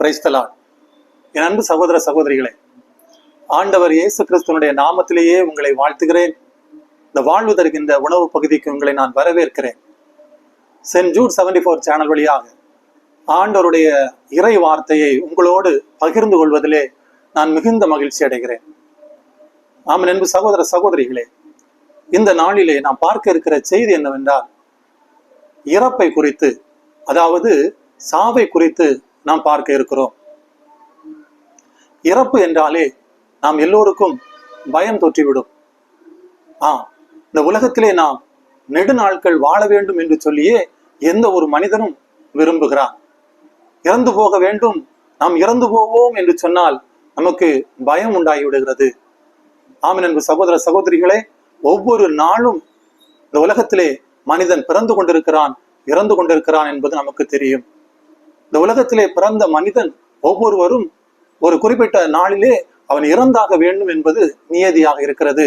பிரைஸ்தலான் என் அன்பு சகோதர சகோதரிகளே ஆண்டவர் இயேசு கிறிஸ்துவனுடைய நாமத்திலேயே உங்களை வாழ்த்துகிறேன். இந்த வாழ்வு தருகின்ற உணவு பகுதிக்கு உங்களை நான் வரவேற்கிறேன். Saint Jude seventy four channel வழியாக ஆண்டவருடைய இறை வார்த்தையை உங்களோடு பகிர்ந்து கொள்வதிலே நான் மிகுந்த மகிழ்ச்சி அடைகிறேன். ஆமன். அன்பு சகோதர சகோதரிகளே இந்த நாளிலே நாம் பார்க்க இருக்கிற செய்தி என்னவென்றால் இறப்பை குறித்து அதாவது சாவை குறித்து நாம் பார்க்க இருக்கிறோம். இறப்பு என்றாலே நாம் எல்லோருக்கும் பயம் தொற்றிவிடும். ஆ இந்த உலகத்திலே நாம் நெடுநாட்கள் வாழ வேண்டும் என்று சொல்லியே எந்த ஒரு மனிதனும் விரும்புகிறான். இறந்து போக வேண்டும் நாம் இறந்து போவோம் என்று சொன்னால் நமக்கு பயம் உண்டாகி விடுகிறது ஆமின் அன்பு சகோதர சகோதரிகளே ஒவ்வொரு நாளும் இந்த உலகத்திலே மனிதன் பிறந்து கொண்டிருக்கிறான் இறந்து கொண்டிருக்கிறான் என்பது நமக்கு தெரியும். இந்த உலகத்திலே பிறந்த மனிதன் ஒவ்வொருவரும் ஒரு குறிப்பிட்ட நாளிலே அவன் இறந்தாக வேண்டும் என்பது நியதியாக இருக்கிறது.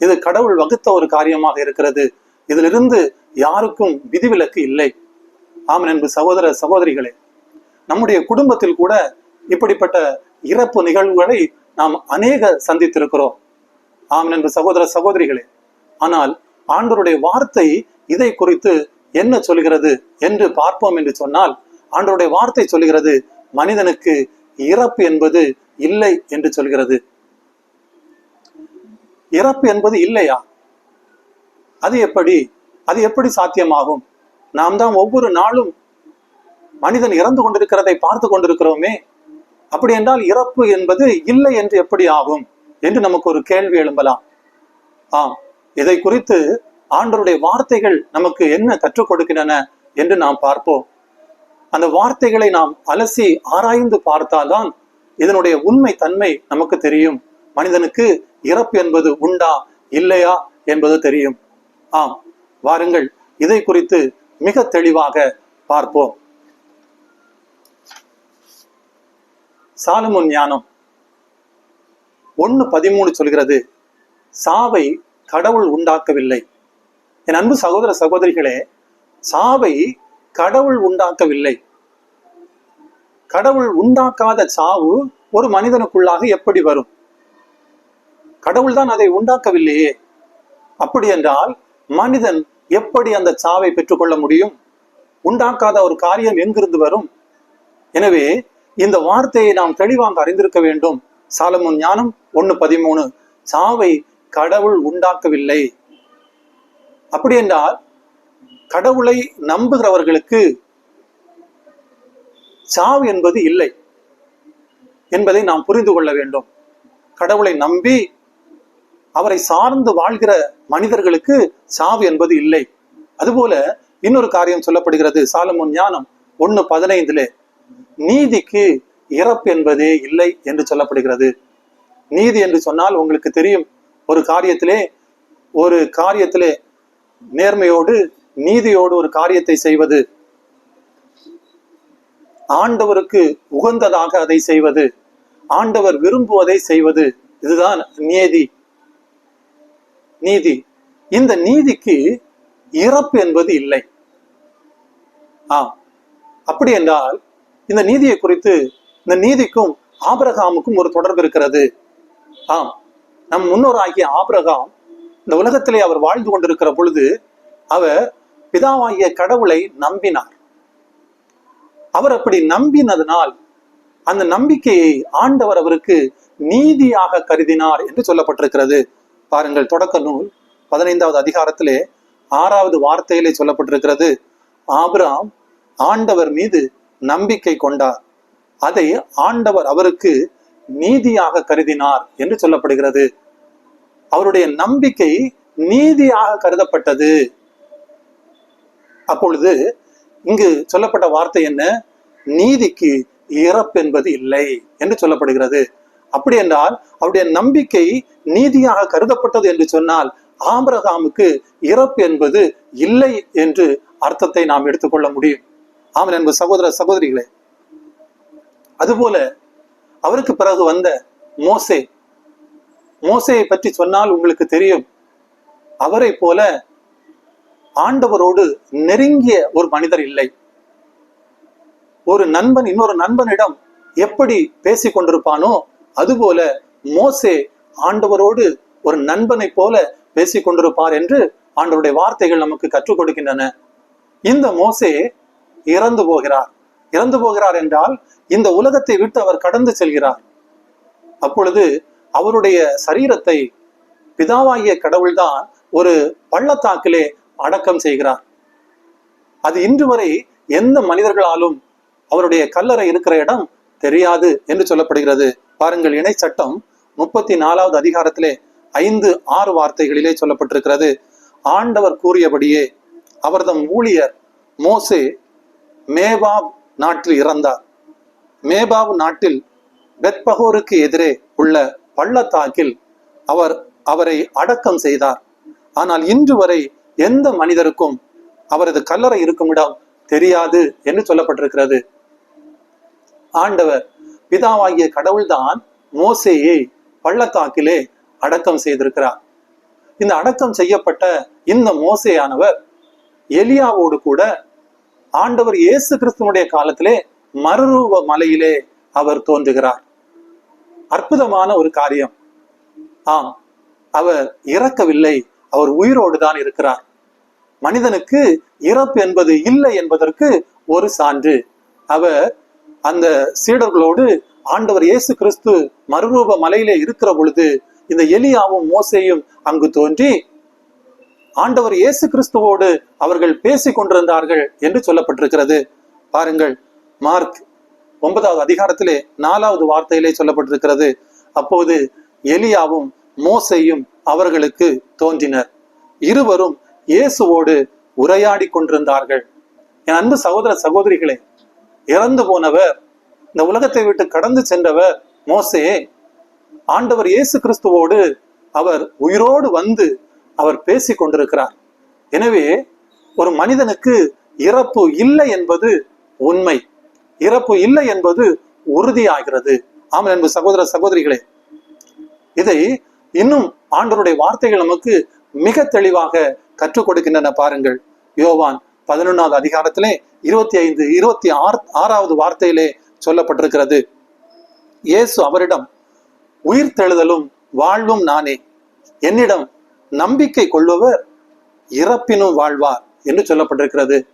இது கடவுள் வகுத்த ஒரு காரியமாக இருக்கிறது. இதிலிருந்து யாருக்கும் விதிவிலக்கு இல்லை. ஆமன் என்பது சகோதர சகோதரிகளே நம்முடைய குடும்பத்தில் கூட இப்படிப்பட்ட இறப்பு நிகழ்வுகளை நாம் அநேக சந்தித்திருக்கிறோம். ஆமன் என்பது சகோதர சகோதரிகளே ஆனால் ஆண்டவருடைய வார்த்தை இதை குறித்து என்ன சொல்கிறது என்று பார்ப்போம் என்று சொன்னால் ஆண்டவருடைய வார்த்தை சொல்கிறது மனிதனுக்கு இறப்பு என்பது இல்லை என்று சொல்கிறது. இறப்பு என்பது இல்லையா? அது எப்படி? அது எப்படி சாத்தியமாகும்? நாம் தான் ஒவ்வொரு நாளும் மனிதன் இறந்து கொண்டிருக்கிறதை பார்த்து கொண்டிருக்கிறோமே. அப்படி என்றால் இறப்பு என்பது இல்லை என்று எப்படி ஆகும்? என்று நமக்கு ஒரு கேள்வி எழும்பலாம். ஆம் இதை குறித்து ஆண்டருடைய வார்த்தைகள் நமக்கு என்ன கற்றுக் கொடுக்கின்றன என்று நாம் பார்ப்போம். அந்த வார்த்தைகளை நாம் அலசி ஆராய்ந்து பார்த்தால்தான் இதனுடைய உண்மை தன்மை நமக்கு தெரியும். மனிதனுக்கு இறப்பு என்பது உண்டா இல்லையா என்பது தெரியும். ஆம் வாருங்கள் இதை குறித்து மிக தெளிவாக பார்ப்போம். சாலமுன் ஞானம் ஒன்று பதிமூணு சொல்கிறது சாவை கடவுள் உண்டாக்கவில்லை. என் அன்பு சகோதர சகோதரிகளே சாவை கடவுள் உண்டாக்கவில்லை. கடவுள் உண்டாக்காத சாவு ஒரு மனிதனுக்குள்ளாக எப்படி வரும்? கடவுள் தான் அதை உண்டாக்கவில்லையே. அப்படி என்றால் மனிதன் எப்படி அந்த சாவை பெற்றுக்கொள்ள முடியும்? உண்டாக்காத ஒரு காரியம் எங்கிருந்து வரும்? எனவே இந்த வார்த்தையை நாம் தெளிவாக அறிந்திருக்க வேண்டும். சாலமுன் ஞானம் ஒன்னு பதிமூணு. சாவை கடவுள் உண்டாக்கவில்லை. அப்படி என்றால் கடவுளை நம்புகிறவர்களுக்கு சாவு என்பது இல்லை என்பதை நாம் புரிந்து கொள்ள வேண்டும். கடவுளை நம்பி அவரை சார்ந்து வாழ்கிற மனிதர்களுக்கு சாவு என்பது இல்லை. அதுபோல இன்னொரு காரியம் சொல்லப்படுகிறது. சாலமுன் ஞானம் ஒன்னு பதினைந்துல நீதிக்கு இறப்பு என்பதே இல்லை என்று சொல்லப்படுகிறது. நீதி என்று சொன்னால் உங்களுக்கு தெரியும் ஒரு காரியத்திலே ஒரு காரியத்திலே நேர்மையோடு நீதியோடு ஒரு காரியத்தை செய்வது. ஆண்டவருக்கு உகந்ததாக அதை செய்வது. ஆண்டவர் விரும்புவதை செய்வது. இதுதான் நீதி. நீதி. இந்த நீதிக்கு இறப்பு என்பது இல்லை. ஆ. அப்படி என்றால் இந்த நீதியை குறித்து இந்த நீதிக்கும் ஆபிரகாமுக்கும் ஒரு தொடர்பு இருக்கிறது. ஆம். நம் முன்னோர் ஆகிய ஆபிரகாம் இந்த உலகத்திலே அவர் வாழ்ந்து கொண்டிருக்கிற பொழுது அவர் பிதாவாகிய கடவுளை நம்பினார். அவர் அப்படி நம்பினதனால் அந்த நம்பிக்கையை ஆண்டவர் அவருக்கு நீதியாக கருதினார் என்று சொல்லப்பட்டிருக்கிறது. பாருங்கள் தொடக்க நூல் பதினைந்தாவது அதிகாரத்திலே ஆறாவது வார்த்தையிலே சொல்லப்பட்டிருக்கிறது. ஆபிராம் ஆண்டவர் மீது நம்பிக்கை கொண்டார். அதை ஆண்டவர் அவருக்கு நீதியாக கருதினார் என்று சொல்லப்படுகிறது. அவருடைய நம்பிக்கை நீதியாக கருதப்பட்டது. அப்பொழுது இங்கு சொல்லப்பட்ட வார்த்தை என்ன? நீதிக்கு இறப்பு என்பது இல்லை என்று சொல்லப்படுகிறது. அப்படி என்றால் அவருடைய நம்பிக்கை நீதியாக கருதப்பட்டது என்று சொன்னால் ஆம்பரகாமுக்கு இறப்பு என்பது இல்லை என்று அர்த்தத்தை நாம் எடுத்துக்கொள்ள முடியும். ஆமன் என்பது சகோதர சகோதரிகளே. அதுபோல அவருக்கு பிறகு வந்த மோசே. மோசையை பற்றி சொன்னால் உங்களுக்கு தெரியும். அவரை போல ஆண்டவரோடு நெருங்கிய ஒரு மனிதர் இல்லை. ஒரு நண்பன் இன்னொரு நண்பனிடம் எப்படி பேசிக் கொண்டிருப்பானோ அதுபோல மோசே ஆண்டவரோடு ஒரு நண்பனை போல பேசிக் கொண்டிருப்பார் என்று ஆண்டவருடைய வார்த்தைகள் நமக்கு கற்றுக் கொடுக்கின்றன. இந்த மோசே இறந்து போகிறார். இறந்து போகிறார் என்றால் இந்த உலகத்தை விட்டு அவர் கடந்து செல்கிறார். அப்பொழுது அவருடைய சரீரத்தை பிதாவாகிய கடவுள்தான் ஒரு பள்ளத்தாக்கிலே அடக்கம் செய்கிறார் அது இன்று வரை எந்த மனிதர்களாலும் அவருடைய கல்லறை இருக்கிற இடம் தெரியாது என்று சொல்லப்படுகிறது. பாருங்கள் இணை சட்டம் முப்பத்தி நாலாவது அதிகாரத்திலே ஐந்து ஆறு வார்த்தைகளிலே சொல்லப்பட்டிருக்கிறது. ஆண்டவர் கூறியபடியே அவர்தம் ஊழியர் மோசே மேபாப் நாட்டில் இறந்தார். மேபாப் நாட்டில் பெத்பகோருக்கு எதிரே உள்ள பள்ளத்தாக்கில் அவர் அவரை அடக்கம் செய்தார். ஆனால் இன்று வரை எந்த மனிதருக்கும் அவரது கல்லறை இருக்கும் இடம் தெரியாது என்று சொல்லப்பட்டிருக்கிறது. ஆண்டவர் பிதாவாகிய கடவுள்தான் மோசேயை பள்ளத்தாக்கிலே அடக்கம் செய்திருக்கிறார். இந்த அடக்கம் செய்யப்பட்ட இந்த மோசையானவர் எலியாவோடு கூட ஆண்டவர் இயேசு கிறிஸ்துவனுடைய காலத்திலே மறுரூப மலையிலே அவர் தோன்றுகிறார். அற்புதமான ஒரு காரியம். ஆம் அவர் இறக்கவில்லை அவர் உயிரோடு தான் இருக்கிறார். மனிதனுக்கு இறப்பு என்பது இல்லை என்பதற்கு ஒரு சான்று. அவர் அந்த சீடர்களோடு ஆண்டவர் இயேசு கிறிஸ்து மறுரூப மலையிலே இருக்கிற பொழுது இந்த எலியாவும் மோசையும் அங்கு தோன்றி ஆண்டவர் இயேசு கிறிஸ்துவோடு அவர்கள் பேசிக் கொண்டிருந்தார்கள் என்று சொல்லப்பட்டிருக்கிறது. பாருங்கள் மார்க் ஒன்பதாவது அதிகாரத்திலே நாலாவது வார்த்தையிலே சொல்லப்பட்டிருக்கிறது. அப்போது எலியாவும் மோசையும் அவர்களுக்கு தோன்றினர். இருவரும் இயேசுவோடு உரையாடி கொண்டிருந்தார்கள். என் அன்பு சகோதர சகோதரிகளே இறந்து போனவர் இந்த உலகத்தை விட்டு கடந்து சென்றவர் மோசே. ஆண்டவர் இயேசு கிறிஸ்துவோடு அவர் உயிரோடு வந்து அவர் பேசிக் கொண்டிருக்கிறார். எனவே ஒரு மனிதனுக்கு இறப்பு இல்லை என்பது உண்மை. இறப்பு இல்லை என்பது உறுதியாகிறது. ஆமாம் என்பது சகோதர சகோதரிகளே. இதை இன்னும் ஆண்டவருடைய வார்த்தைகள் நமக்கு மிக தெளிவாக கற்றுக் கொடுக்கின்றன பாருங்கள். யோவான் பதினொன்னாவது அதிகாரத்திலே இருபத்தி ஐந்து இருபத்தி ஆறு ஆறாவது வார்த்தையிலே சொல்லப்பட்டிருக்கிறது. இயேசு அவரிடம் உயிர் தெழுதலும் வாழ்வும் நானே. என்னிடம் நம்பிக்கை கொள்பவர் இறப்பினும் வாழ்வார் என்று சொல்லப்பட்டிருக்கிறது.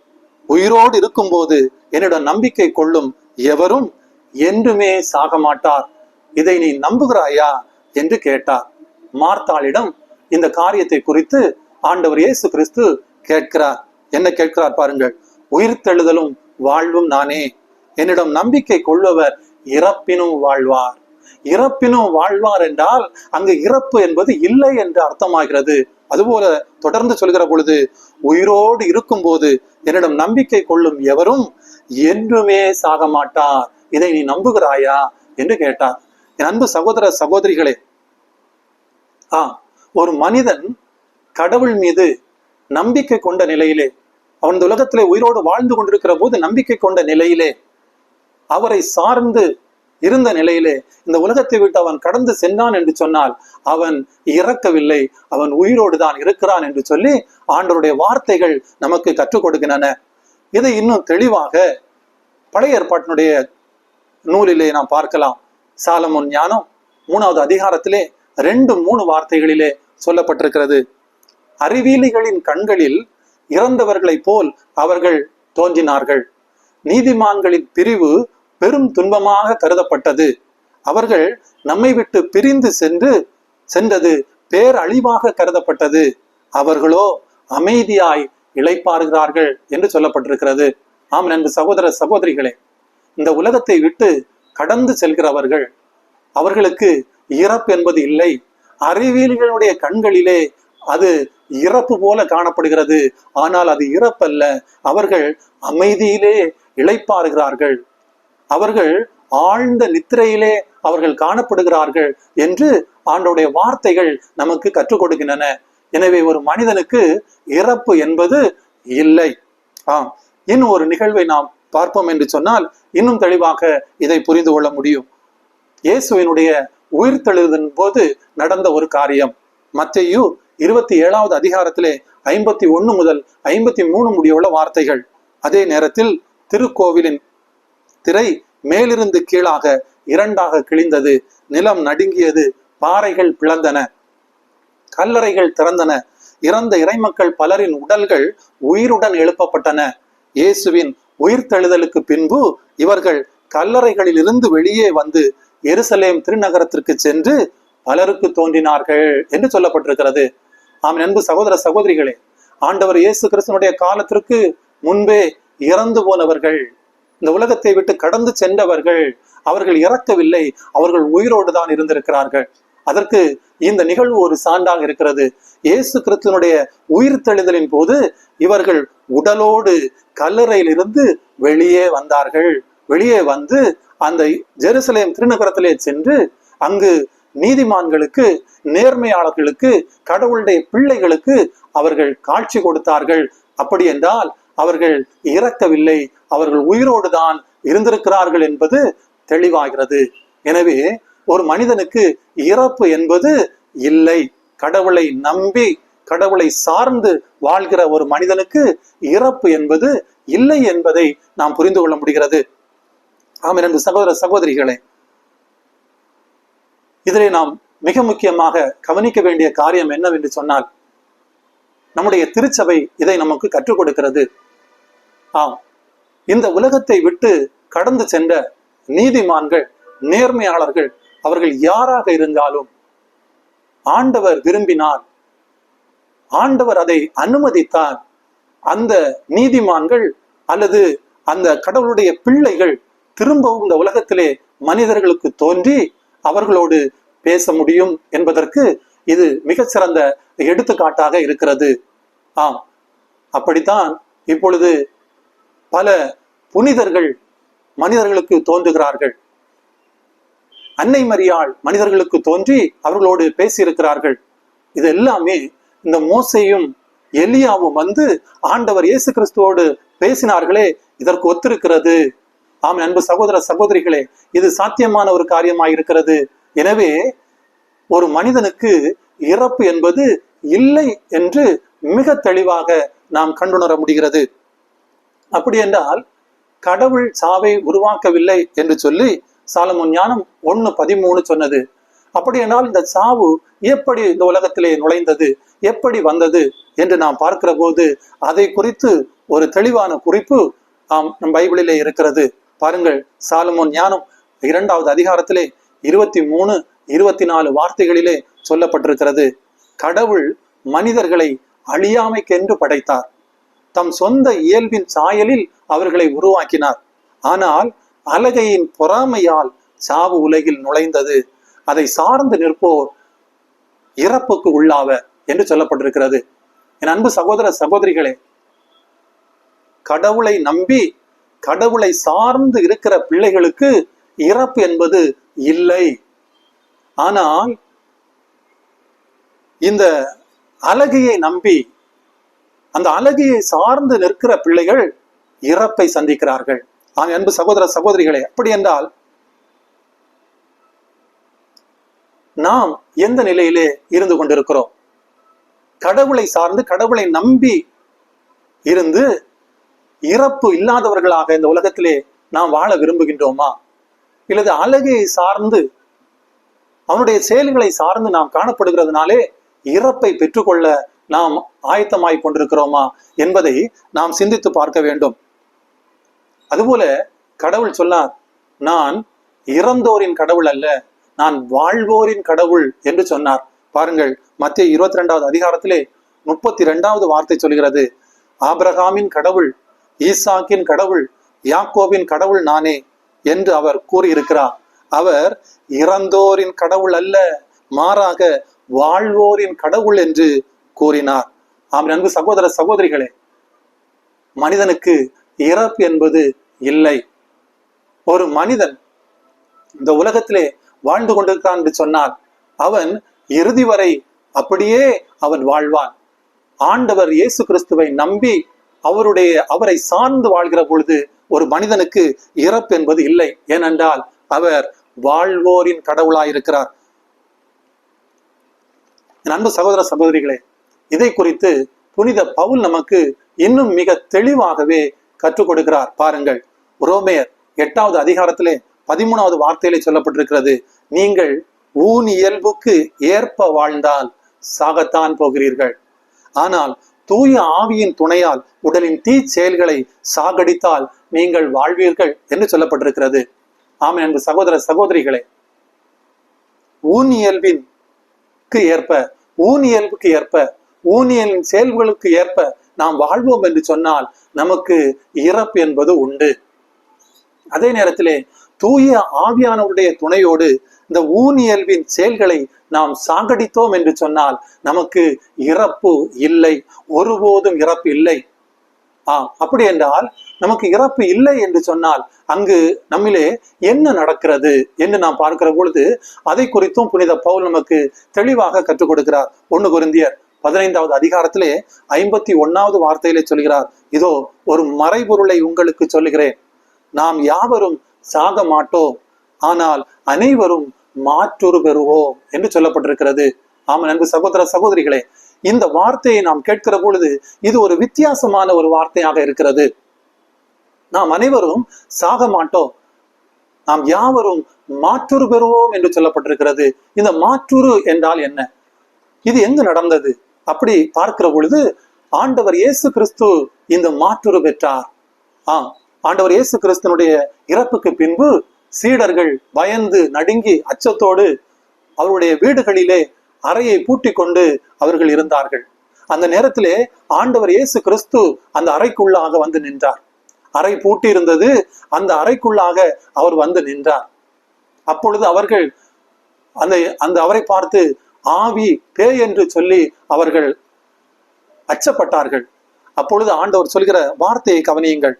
உயிரோடு இருக்கும்போது என்னிடம் நம்பிக்கை கொள்ளும் எவரும் என்றுமே சாக மாட்டார். இதை நீ நம்புகிறாயா? என்று கேட்டார். மார்த்தாளிடம் இந்த காரியத்தை குறித்து ஆண்டவர் இயேசு கிறிஸ்து கேட்கிறார். என்ன கேட்கிறார் பாருங்கள். உயிர் தெழுதலும் வாழ்வும் நானே. என்னிடம் நம்பிக்கை கொள்பவர் இறப்பினும் வாழ்வார். இறப்பினும் வாழ்வார் என்றால் அங்கு இறப்பு என்பது இல்லை என்று அர்த்தமாகிறது. அதுபோல தொடர்ந்து சொல்கிற பொழுது உயிரோடு இருக்கும் போது என்னிடம் நம்பிக்கை கொள்ளும் எவரும் என்றுமே சாக மாட்டார். இதை நீ நம்புகிறாயா? என்று கேட்டார். என் அன்பு சகோதர சகோதரிகளே ஆ ஒரு மனிதன் கடவுள் மீது நம்பிக்கை கொண்ட நிலையிலே அவன் இந்த உலகத்திலே உயிரோடு வாழ்ந்து கொண்டிருக்கிற போது நம்பிக்கை கொண்ட நிலையிலே அவரை சார்ந்து இருந்த நிலையிலே இந்த உலகத்தை விட்டு அவன் கடந்து சென்றான் என்று சொன்னால் அவன் இறக்கவில்லை அவன் உயிரோடு தான் இருக்கிறான் என்று சொல்லி ஆண்டவருடைய வார்த்தைகள் நமக்கு கற்றுக் கொடுக்கின்றன. இதை இன்னும் தெளிவாக பழைய ஏற்பாட்டினுடைய நூலிலே நாம் பார்க்கலாம். சாலமுன் ஞானம் மூணாவது அதிகாரத்திலே ரெண்டு மூணு வார்த்தைகளிலே சொல்லப்பட்டிருக்கிறது. அறிவியலிகளின் கண்களில் இறந்தவர்களைப் போல் அவர்கள் தோன்றினார்கள். நீதிமான்களின் பிரிவு பெரும் துன்பமாக கருதப்பட்டது. அவர்கள் நம்மை விட்டு பிரிந்து சென்று சென்றது பேரழிவாக கருதப்பட்டது. அவர்களோ அமைதியாய் இழைப்பாருகிறார்கள் என்று சொல்லப்பட்டிருக்கிறது. ஆம் நண்பு சகோதர சகோதரிகளே இந்த உலகத்தை விட்டு கடந்து செல்கிறவர்கள் அவர்களுக்கு இறப்பு என்பது இல்லை. அறிவியல்களுடைய கண்களிலே அது இறப்பு போல காணப்படுகிறது. ஆனால் அது இறப்பல்ல. அவர்கள் அமைதியிலே இழைப்பாருகிறார்கள் அவர்கள் ஆழ்ந்த நித்திரையிலே அவர்கள் காணப்படுகிறார்கள் என்று ஆண்டோடைய வார்த்தைகள் நமக்கு கற்றுக் கொடுக்கின்றன. எனவே ஒரு மனிதனுக்கு இறப்பு என்பது இல்லை. ஆம் இன்னும் ஒரு நிகழ்வை நாம் பார்ப்போம் என்று சொன்னால் இன்னும் தெளிவாக இதை புரிந்து கொள்ள முடியும். இயேசுவினுடைய உயிர்த்தெழுதலின் போது நடந்த ஒரு காரியம். மத்தையு இருபத்தி ஏழாவது அதிகாரத்திலே ஐம்பத்தி ஒண்ணு முதல் ஐம்பத்தி மூணு முடியுள்ள வார்த்தைகள். அதே நேரத்தில் திருக்கோவிலின் திரை மேலிருந்து கீழாக இரண்டாக கிழிந்தது. நிலம் நடுங்கியது பாறைகள் பிளந்தன கல்லறைகள் திறந்தன. இறந்த இறைமக்கள் பலரின் உடல்கள் உயிருடன் எழுப்பப்பட்டன. இயேசுவின் உயிர்த்தெழுதலுக்கு பின்பு இவர்கள் கல்லறைகளில் இருந்து வெளியே வந்து எருசலேம் திருநகரத்திற்கு சென்று பலருக்கு தோன்றினார்கள் என்று சொல்லப்பட்டிருக்கிறது. ஆம் அன்பு சகோதர சகோதரிகளே ஆண்டவர் இயேசு கிறிஸ்தனுடைய காலத்திற்கு முன்பே இறந்து போனவர்கள் இந்த உலகத்தை விட்டு கடந்து சென்றவர்கள் அவர்கள் இறக்கவில்லை அவர்கள் உயிரோடு தான் இருந்திருக்கிறார்கள். அதற்கு இந்த நிகழ்வு ஒரு சான்றாக இருக்கிறது. இயேசு உயிர் தெழுதலின் போது இவர்கள் உடலோடு கல்லறையிலிருந்து வெளியே வந்தார்கள். வெளியே வந்து அந்த ஜெருசலேம் திருநகரத்திலே சென்று அங்கு நீதிமான்களுக்கு நேர்மையாளர்களுக்கு கடவுளுடைய பிள்ளைகளுக்கு அவர்கள் காட்சி கொடுத்தார்கள். அப்படி என்றால் அவர்கள் இறக்கவில்லை. அவர்கள் உயிரோடு தான் இருந்திருக்கிறார்கள் என்பது தெளிவாகிறது. எனவே ஒரு மனிதனுக்கு இறப்பு என்பது இல்லை. கடவுளை நம்பி கடவுளை சார்ந்து வாழ்கிற ஒரு மனிதனுக்கு இறப்பு என்பது இல்லை என்பதை நாம் புரிந்து கொள்ள முடிகிறது. ஆம் இரண்டு சகோதர சகோதரிகளே இதிலே நாம் மிக முக்கியமாக கவனிக்க வேண்டிய காரியம் என்னவென்று சொன்னால் நம்முடைய திருச்சபை இதை நமக்கு கற்றுக் கொடுக்கிறது. ஆம். இந்த உலகத்தை விட்டு கடந்து சென்ற நீதிமான்கள் நேர்மையாளர்கள் அவர்கள் யாராக இருந்தாலும் ஆண்டவர் விரும்பினார் ஆண்டவர் அதை அனுமதித்தார். அந்த நீதிமான்கள் அல்லது அந்த கடவுளுடைய பிள்ளைகள் திரும்பவும் இந்த உலகத்திலே மனிதர்களுக்கு தோன்றி அவர்களோடு பேச முடியும் என்பதற்கு இது மிகச்சிறந்த எடுத்துக்காட்டாக இருக்கிறது. ஆம். அப்படித்தான் இப்பொழுது பல புனிதர்கள் மனிதர்களுக்கு தோன்றுகிறார்கள். அன்னை மரியாள் மனிதர்களுக்கு தோன்றி அவர்களோடு பேசியிருக்கிறார்கள். இது எல்லாமே இந்த மோசையும் எலியாவும் வந்து ஆண்டவர் இயேசு கிறிஸ்துவோடு பேசினார்களே இதற்கு ஒத்திருக்கிறது. ஆம் அன்பு சகோதர சகோதரிகளே இது சாத்தியமான ஒரு காரியமாயிருக்கிறது. எனவே ஒரு மனிதனுக்கு இறப்பு என்பது இல்லை என்று மிக தெளிவாக நாம் கண்டுணர முடிகிறது. அப்படி என்றால் கடவுள் சாவை உருவாக்கவில்லை என்று சொல்லி சாலமோன் ஞானம் ஒன்னு பதிமூணு சொன்னது. அப்படி என்றால் இந்த சாவு எப்படி இந்த உலகத்திலே நுழைந்தது எப்படி வந்தது என்று நாம் பார்க்கிற போது அதை குறித்து ஒரு தெளிவான குறிப்பு ஆம் நம் பைபிளிலே இருக்கிறது. பாருங்கள் சாலமோன் ஞானம் இரண்டாவது அதிகாரத்திலே இருபத்தி மூணு இருபத்தி நாலு வார்த்தைகளிலே சொல்லப்பட்டிருக்கிறது. கடவுள் மனிதர்களை அழியாமைக்கென்று படைத்தார். தம் சொந்த இயல்பின் சாயலில் அவர்களை உருவாக்கினார். ஆனால் அலகையின் பொறாமையால் சாவு உலகில் நுழைந்தது. அதை சார்ந்து நிற்போர் இறப்புக்கு உள்ளாவ என்று சொல்லப்பட்டிருக்கிறது. என் அன்பு சகோதர சகோதரிகளே கடவுளை நம்பி கடவுளை சார்ந்து இருக்கிற பிள்ளைகளுக்கு இறப்பு என்பது இல்லை. ஆனால் இந்த அழகியை நம்பி அந்த அழகியை சார்ந்து நிற்கிற பிள்ளைகள் இறப்பை சந்திக்கிறார்கள். ஆம் அன்பு சகோதர சகோதரிகளே அப்படி என்றால் நாம் எந்த நிலையிலே இருந்து கொண்டிருக்கிறோம்? கடவுளை சார்ந்து கடவுளை நம்பி இருந்து இறப்பு இல்லாதவர்களாக இந்த உலகத்திலே நாம் வாழ விரும்புகின்றோமா? இல்லது அழகையை சார்ந்து அவனுடைய செயல்களை சார்ந்து நாம் காணப்படுகிறதுனாலே இறப்பை பெற்றுக்கொள்ள நாம் ஆயத்தமாய் கொண்டிருக்கிறோமா என்பதை நாம் சிந்தித்து பார்க்க வேண்டும். அதுபோல கடவுள் சொன்னார் நான் இறந்தோரின் கடவுள் அல்ல நான் வாழ்வோரின் கடவுள் என்று சொன்னார். பாருங்கள் மத்திய இருபத்தி ரெண்டாவது அதிகாரத்திலே முப்பத்தி ரெண்டாவது வார்த்தை சொல்கிறது ஆபிரகாமின் கடவுள் ஈசாக்கின் கடவுள் யாக்கோவின் கடவுள் நானே என்று அவர் கூறியிருக்கிறார். அவர் இறந்தோரின் கடவுள் அல்ல மாறாக வாழ்வோரின் கடவுள் என்று கூறினார். ஆம் நன்கு சகோதர சகோதரிகளே மனிதனுக்கு இறப்பு என்பது இல்லை. ஒரு மனிதன் இந்த உலகத்திலே வாழ்ந்து கொண்டிருக்கிறான் என்று சொன்னால் அவன் இறுதி வரை அப்படியே அவன் வாழ்வான். ஆண்டவர் இயேசு கிறிஸ்துவை நம்பி அவருடைய அவரை சார்ந்து வாழ்கிற பொழுது ஒரு மனிதனுக்கு இறப்பு என்பது இல்லை. ஏனென்றால் அவர் வாழ்வோரின் கடவுளாயிருக்கிறார். அன்பு சகோதர சகோதரிகளே இதை குறித்து புனித பவுல் நமக்கு இன்னும் மிக தெளிவாகவே கற்றுக் கொடுக்கிறார். பாருங்கள் ரோமேயர் எட்டாவது அதிகாரத்திலே பதிமூணாவது வார்த்தையிலே சொல்லப்பட்டிருக்கிறது நீங்கள் ஊன் இயல்புக்கு ஏற்ப வாழ்ந்தால் சாகத்தான் போகிறீர்கள். ஆனால் தூய ஆவியின் துணையால் உடலின் தீ செயல்களை சாகடித்தால் நீங்கள் வாழ்வீர்கள் என்று சொல்லப்பட்டிருக்கிறது. ஆம் என்று சகோதர சகோதரிகளே ஊன் இயல்பின்க்கு ஏற்ப ஊன் இயல்புக்கு ஏற்ப ஊனியலின் செயல்களுக்கு ஏற்ப நாம் வாழ்வோம் என்று சொன்னால் நமக்கு இறப்பு என்பது உண்டு. அதே நேரத்திலே தூய ஆவியானவருடைய துணையோடு இந்த ஊனியல்வின் செயல்களை நாம் சாகடித்தோம் என்று சொன்னால் நமக்கு இறப்பு இல்லை ஒருபோதும் இறப்பு இல்லை. ஆ அப்படி என்றால் நமக்கு இறப்பு இல்லை என்று சொன்னால் அங்கு நம்மிலே என்ன நடக்கிறது என்று நாம் பார்க்கிற பொழுது அதை குறித்தும் புனித பவுல் நமக்கு தெளிவாக கற்றுக் கொடுக்கிறார். ஒன்று குருந்தியர் பதினைந்தாவது அதிகாரத்திலே ஐம்பத்தி ஒன்னாவது வார்த்தையிலே சொல்கிறார். இதோ ஒரு மறைபொருளை உங்களுக்கு சொல்லுகிறேன். நாம் யாவரும் சாக மாட்டோம் ஆனால் அனைவரும் மாற்றொரு பெறுவோம் என்று சொல்லப்பட்டிருக்கிறது. ஆமா நண்பு சகோதர சகோதரிகளே இந்த வார்த்தையை நாம் கேட்கிற பொழுது இது ஒரு வித்தியாசமான ஒரு வார்த்தையாக இருக்கிறது. நாம் அனைவரும் சாக மாட்டோம். நாம் யாவரும் மாற்றுரு பெறுவோம் என்று சொல்லப்பட்டிருக்கிறது. இந்த மாற்றுரு என்றால் என்ன? இது எங்கு நடந்தது? அப்படி பார்க்கிற பொழுது ஆண்டவர் இயேசு கிறிஸ்து இந்த மாற்றுரு பெற்றார். ஆம் ஆண்டவர் இயேசு கிறிஸ்தனுடைய இறப்புக்கு பின்பு சீடர்கள் பயந்து நடுங்கி அச்சத்தோடு அவருடைய வீடுகளிலே அறையை பூட்டி கொண்டு அவர்கள் இருந்தார்கள். அந்த நேரத்திலே ஆண்டவர் இயேசு கிறிஸ்து அந்த அறைக்குள்ளாக வந்து நின்றார். அறை பூட்டி இருந்தது அந்த அறைக்குள்ளாக அவர் வந்து நின்றார். அப்பொழுது அவர்கள் அந்த அந்த அவரை பார்த்து ஆவி பேய் என்று சொல்லி அவர்கள் அச்சப்பட்டார்கள். அப்பொழுது ஆண்டவர் சொல்கிற வார்த்தையை கவனியுங்கள்.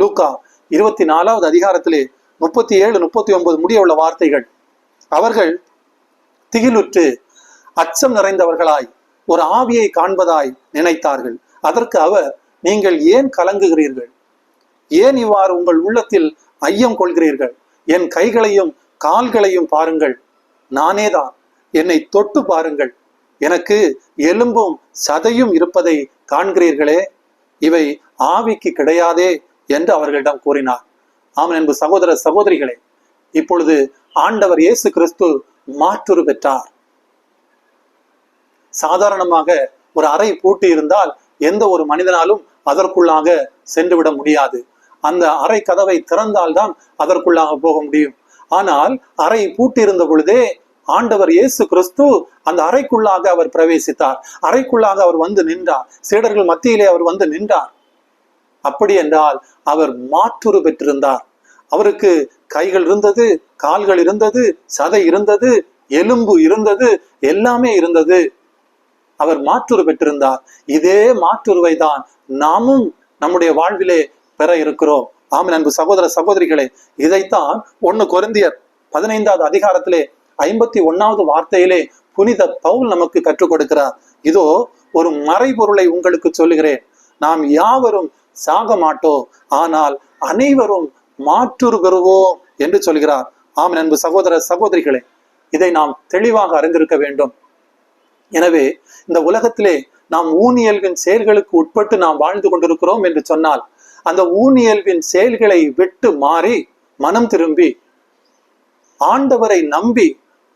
லூக்கா இருபத்தி நாலாவது அதிகாரத்திலே முப்பத்தி ஏழு முப்பத்தி ஒன்பது முடிய உள்ள வார்த்தைகள். அவர்கள் திகிலுற்று அச்சம் நிறைந்தவர்களாய் ஒரு ஆவியை காண்பதாய் நினைத்தார்கள். அதற்கு அவர் நீங்கள் ஏன் கலங்குகிறீர்கள்? ஏன் இவ்வாறு உங்கள் உள்ளத்தில் ஐயம் கொள்கிறீர்கள்? என் கைகளையும் கால்களையும் பாருங்கள். நானேதான். என்னை தொட்டு பாருங்கள். எனக்கு எலும்பும் சதையும் இருப்பதை காண்கிறீர்களே. இவை ஆவிக்கு கிடையாதே என்று அவர்களிடம் கூறினார். ஆமன் என்பது சகோதர சகோதரிகளே இப்பொழுது ஆண்டவர் இயேசு கிறிஸ்து மாற்றுரு பெற்றார். சாதாரணமாக ஒரு அறை பூட்டி இருந்தால் எந்த ஒரு மனிதனாலும் அதற்குள்ளாக சென்று விட முடியாது. அந்த அறை கதவை திறந்தால்தான் அதற்குள்ளாக போக முடியும். ஆனால் அறை பூட்டியிருந்த பொழுதே ஆண்டவர் இயேசு கிறிஸ்து அந்த அறைக்குள்ளாக அவர் பிரவேசித்தார். அறைக்குள்ளாக அவர் வந்து நின்றார். சீடர்கள் மத்தியிலே அவர் வந்து நின்றார். அப்படி என்றால் அவர் மாற்றுரு பெற்றிருந்தார். அவருக்கு கைகள் இருந்தது கால்கள் இருந்தது சதை இருந்தது எலும்பு இருந்தது எல்லாமே இருந்தது. அவர் மாற்றுரு பெற்றிருந்தார். இதே மாற்றுருவை தான் நாமும் நம்முடைய வாழ்விலே பெற இருக்கிறோம். ஆமாம் அன்பு சகோதர சகோதரிகளே இதைத்தான் ஒன்னு கொரிந்தியர் பதினைந்தாவது அதிகாரத்திலே ஐம்பத்தி ஒன்னாவது வார்த்தையிலே புனித பவுல் நமக்கு கற்றுக் கொடுக்கிறார். இதோ ஒரு மறைபொருளை உங்களுக்கு சொல்லுகிறேன். நாம் யாவரும் சாக மாட்டோம் ஆனால் அனைவரும் மாற்றுரு பெறுவோம் என்று சொல்கிறார். ஆம் அன்பு சகோதர சகோதரிகளே இதை நாம் தெளிவாக அறிந்திருக்க வேண்டும். எனவே இந்த உலகத்திலே நாம் ஊனியல்வின் செயல்களுக்கு உட்பட்டு நாம் வாழ்ந்து கொண்டிருக்கிறோம் என்று சொன்னால் அந்த ஊனியல்வின் செயல்களை விட்டு மாறி மனம் திரும்பி ஆண்டவரை நம்பி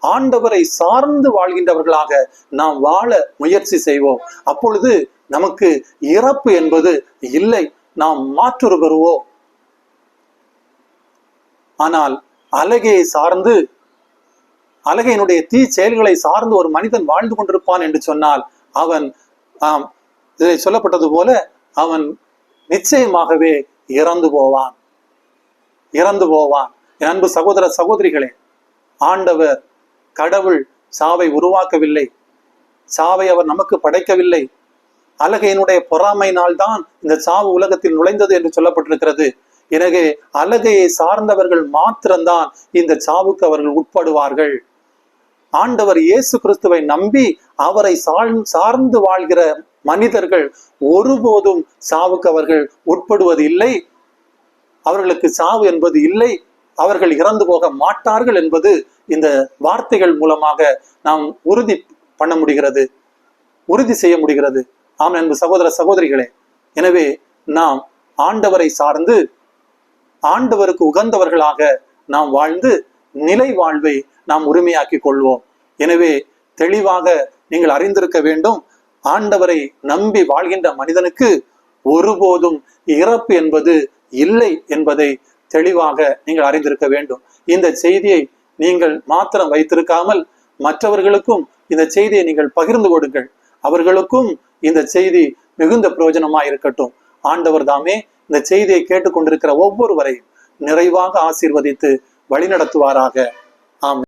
ஆண்டவரை சார்ந்து வாழ்கின்றவர்களாக நாம் வாழ முயற்சி செய்வோம். அப்பொழுது நமக்கு இறப்பு என்பது இல்லை நாம் மாற்றுரு பெறுவோம். ஆனால் அழகையை சார்ந்து அழகையினுடைய தீ செயல்களை சார்ந்து ஒரு மனிதன் வாழ்ந்து கொண்டிருப்பான் என்று சொன்னால் அவன் ஆம் இதை சொல்லப்பட்டது போல அவன் நிச்சயமாகவே இறந்து போவான். இறந்து போவான். என் அன்பு சகோதர சகோதரிகளே ஆண்டவர் கடவுள் சாவை உருவாக்கவில்லை. சாவை அவர் நமக்கு படைக்கவில்லை. அழகையினுடைய பொறாமையினால்தான் இந்த சாவு உலகத்தில் நுழைந்தது என்று சொல்லப்பட்டிருக்கிறது. எனவே அழகையை சார்ந்தவர்கள் மாத்திரம்தான் இந்த சாவுக்கு அவர்கள் உட்படுவார்கள். ஆண்டவர் இயேசு கிறிஸ்துவை நம்பி அவரை சார்ந்து வாழ்கிற மனிதர்கள் ஒருபோதும் சாவுக்கு அவர்கள் உட்படுவது இல்லை. அவர்களுக்கு சாவு என்பது இல்லை. அவர்கள் இறந்து போக மாட்டார்கள் என்பது இந்த வார்த்தைகள் மூலமாக நாம் உறுதி பண்ண முடிகிறது. உறுதி செய்ய முடிகிறது. ஆம் அன்பு சகோதர சகோதரிகளே எனவே நாம் ஆண்டவரை சார்ந்து ஆண்டவருக்கு உகந்தவர்களாக நாம் வாழ்ந்து நிலை வாழ்வை நாம் உரிமையாக்கிக் கொள்வோம். எனவே தெளிவாக நீங்கள் அறிந்திருக்க வேண்டும் ஆண்டவரை நம்பி வாழ்கின்ற மனிதனுக்கு ஒருபோதும் இறப்பு என்பது இல்லை என்பதை தெளிவாக நீங்கள் அறிந்திருக்க வேண்டும். இந்த செய்தியை நீங்கள் மாத்திரம் வைத்திருக்காமல் மற்றவர்களுக்கும் இந்த செய்தியை நீங்கள் பகிர்ந்து கொடுங்கள். அவர்களுக்கும் இந்த செய்தி மிகுந்த பிரயோஜனமா இருக்கட்டும் ஆண்டவர் தாமே இந்த செய்தியை கேட்டுக்கொண்டிருக்கிற ஒவ்வொருவரையும் நிறைவாக ஆசீர்வதித்து வழிநடத்துவாராக.